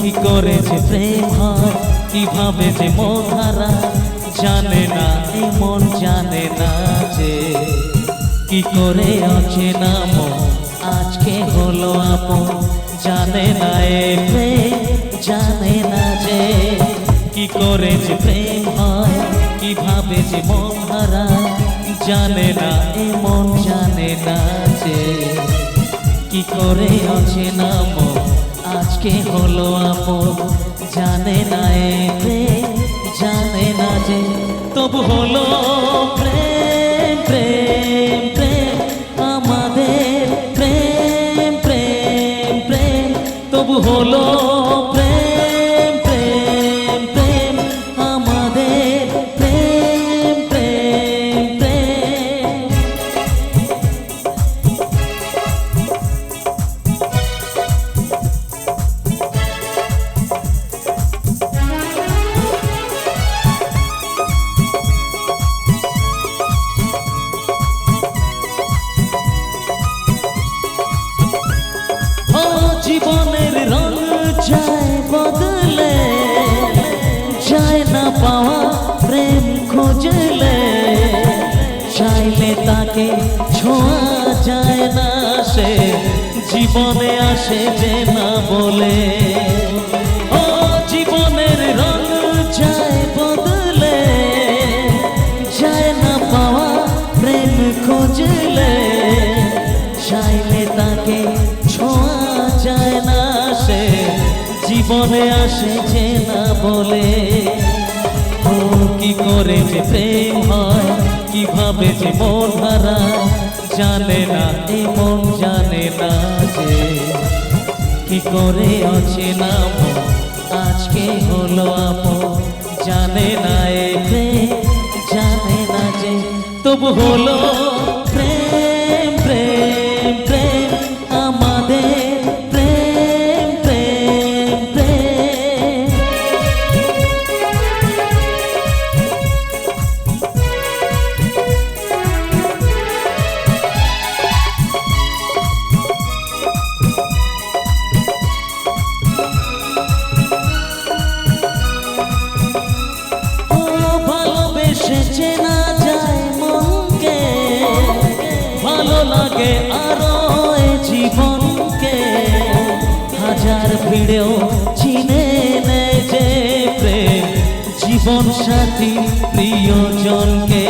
কি করে যে প্রেম হয়, কীভাবে যে মন হারা, জানে না মন জানে না যে কি করে আছে নাম আজকে হলো আপন, জানে না এ প্রেম, জানে না যে কি করে যে প্রেম হয়, কীভাবে যে মন হারা, জানে না এ মন জানে না যে কি করে আছে নাম আজকে হলো আপো জানে না এ প্রেম, জানে না যে তবু হলো প্রেম প্রেম প্রেম, আমাদের প্রেম প্রেম প্রেম, তবু হলো চাইলে তাকে ছোঁয়া যায় না সে। জীবনে আসে যে না বলে। ও, জীবনের রং যায় বদলে। যায় না পাওয়া প্রেম খুঁজলে। চাইলে তাকে ছোঁয়া যায় না সে। জীবনে আসে যে না বলে। কি করে যে প্রেম হয়। কীভাবে জীবন হারা জানে না এ মন জানে না যে কি করে আছে না আজকে হলো আপন, জানে না এ জানে না যে তবু হলো ভিড়েও চিনে নেয় যে প্রেম জীবন সাথী প্রিয়জনকে।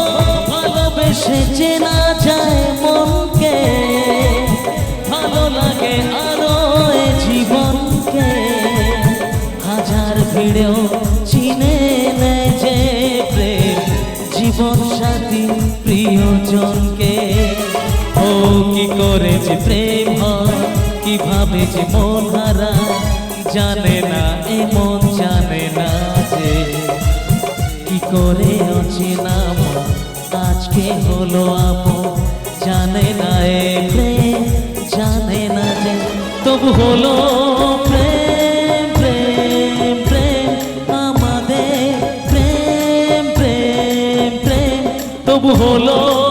ও ভালোবেসে চেনা যায় মনকে, ভালো লাগে আরও জীবনকে। হাজার ভিড়েও চিনে নেয় যে প্রেম জীবন সাথী প্রিয়জনকে। ও কি করে যে প্রেম হয় কীভাবে যে মন হারা জানে না এ মন জানে না যে কি করে নাম আজকে হলো আপন, জানে না এ প্রেম, জানে না যে তবু হলো প্রেম প্রেম প্রেম, আমাদের প্রেম প্রেম প্রেম, তবু হলো